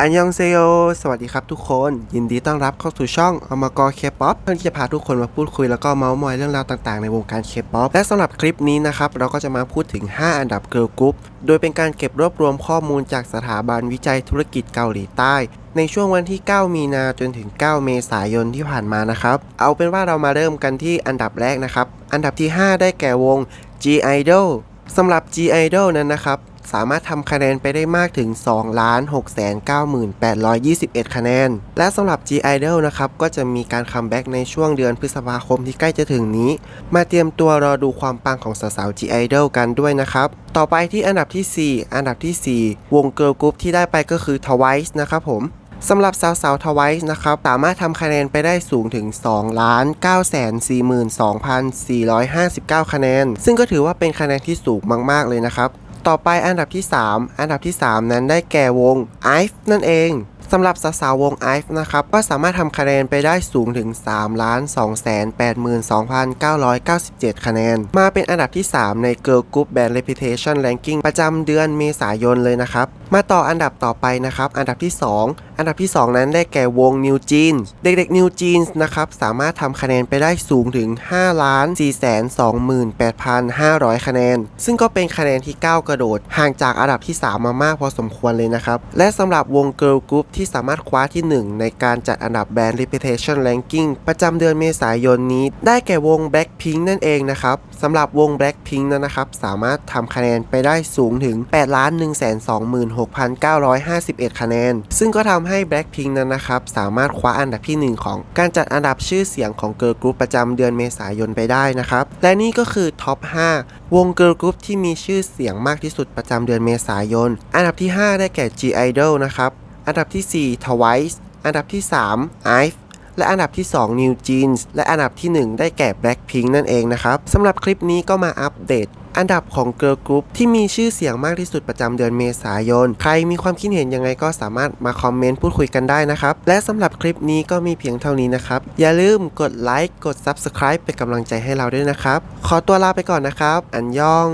อันยองเซโย สวัสดีครับทุกคน ยินดีต้อนรับเข้าสู่ช่องอมกรเคป๊อปเพื่อที่จะพาทุกคนมาพูดคุยแล้วก็เมาส์มอยเรื่องราวต่างๆในวงการเคป๊อปและสำหรับคลิปนี้นะครับ เราก็จะมาพูดถึง 5 อันดับเกิร์ลกรุ๊ป โดยเป็นการเก็บรวบรวมข้อมูลจากสถาบันวิจัยธุรกิจเกาหลีใต้ ในช่วงวันที่ 9 มีนาจนถึง 9 เมษายนที่ผ่านมานะครับ เอาเป็นว่าเรามาเริ่มกันที่อันดับแรกนะครับ อันดับที่ 5 ได้แก่วง G Idol สำหรับ G Idol นั้นนะครับ สามารถทำคะแนนไปได้มากถึง 2 6 9 8 2 1 คะแนน และสำหรับ G Idol นะครับ ก็จะมีการคัมแบ็กในช่วงเดือนพฤษภาคมที่ใกล้จะถึงนี้ มาเตรียมตัวรอดูความปังของสาวๆ G Idol กันด้วยนะครับ ต่อไปที่อันดับทีสี่4 อันดับทีสี่ 4 วงเกิร์ลกรุ๊ปที่ได้ไปก็คือ Twice นะครับผมสำหรับสาวสาวทวายนะครับ สามารถทำคะแนนไปได้สูงถึง 2 ล้าน9 4 2 4 5 9 คะแนน ซึ่งก็ถือว่าเป็นคะแนนที่สูงมาก ๆ เลยนะครับ ต่อไปอันดับที่ 3 อันดับที่ 3 นั้นได้แก่วง IVE นั่นเองสำหรับสาวๆวง IVE นะครับ ก็สามารถทำคะแนนไปได้สูงถึง 3 ล้าน2 8 2 997 คะแนน มาเป็นอันดับที่ 3 ใน Girl Group Band Reputation Ranking ประจำเดือนเมษายนเลยนะครับ มาต่ออันดับต่อไปนะครับ อันดับที่ 2 อันดับที่ 2 นั้นได้แก่วง New Jeans เด็กๆ New Jeans นะครับ สามารถทำคะแนนไปได้สูงถึง 5 ล้าน4 28,500 คะแนน ซึ่งก็เป็นคะแนนที่ก้าวกระโดด ห่างจากอันดับที่ 3 มามากพอสมควรเลยนะครับ และสำหรับวง Girl Group ที่สามารถคว้าที่ 1 ในการจัดอันดับ Band Reputation Ranking ประจำเดือนเมษายนนี้ ได้แก่วง Blackpink นั่นเองนะครับสำหรับวง Blackpink นั้นนะครับ สามารถทำคะแนนไปได้สูงถึง 8 1 2 6 951 คะแนน ซึ่งก็ทำให้ Blackpink นั้นนะครับ สามารถคว้าอันดับที่ 1 ของการจัดอันดับชื่อเสียงของ Girl Group ปประจำเดือนเมษายนไปได้นะครับ และนี่ก็คือท็อป 5 วง Girl Group ที่มีชื่อเสียงมากที่สุดประจำเดือนเมษายน อันดับที่ 5 ได้แก่ G Idol นะครับ อันดับที่ 4 Twice อันดับที่ 3 IVE และอันดับที่ 2 New Jeans และอันดับที่ 1 ได้แก่ Blackpink นั่นเองนะครับสำหรับคลิปนี้ก็มาอัปเดตอันดับของ Girl Group ที่มีชื่อเสียงมากที่สุดประจำเดือนเมษายน ใครมีความคิดเห็นยังไงก็สามารถมาคอมเมนต์พูดคุยกันได้นะครับ และสำหรับคลิปนี้ก็มีเพียงเท่านี้นะครับ อย่าลืมกดไลค์กด Subscribe เป็นกำลังใจให้เราด้วยนะครับ ขอตัวลาไปก่อนนะครับ อันยอง